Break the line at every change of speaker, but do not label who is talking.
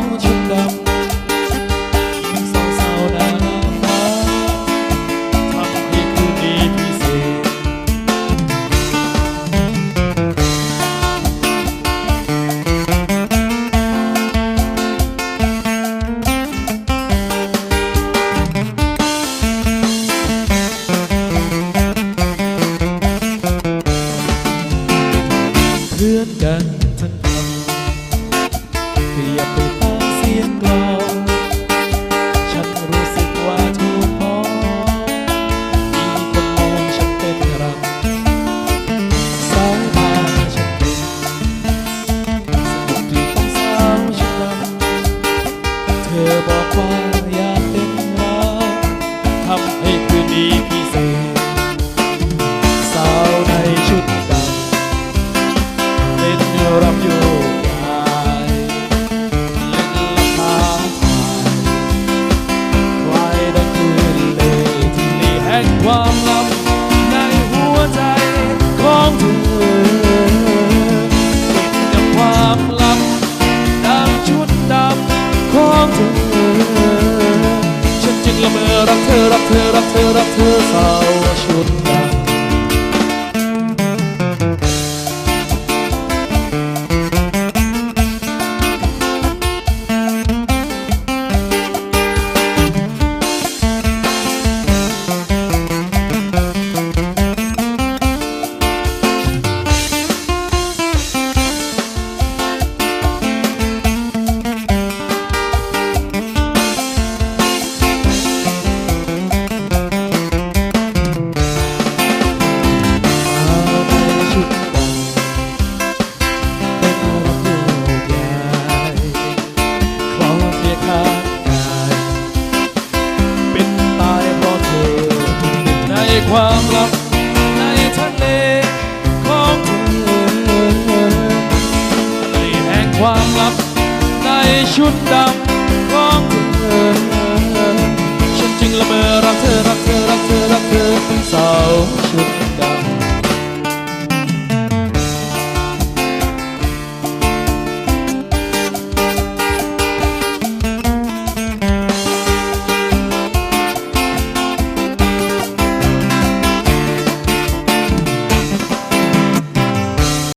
cloud ใจของเธอกับความลับดังชุดดำของเธอ ฉันจึงละเมอรักเธอรักเธอรักเธอรักเธอสาวชุ ความลับในทะเลของเธอในแห่งความลับในชุดดำของเธอฉันจึงละเมอรักเธอรักเธอรักเธอรักเธอเป็นสาวชุด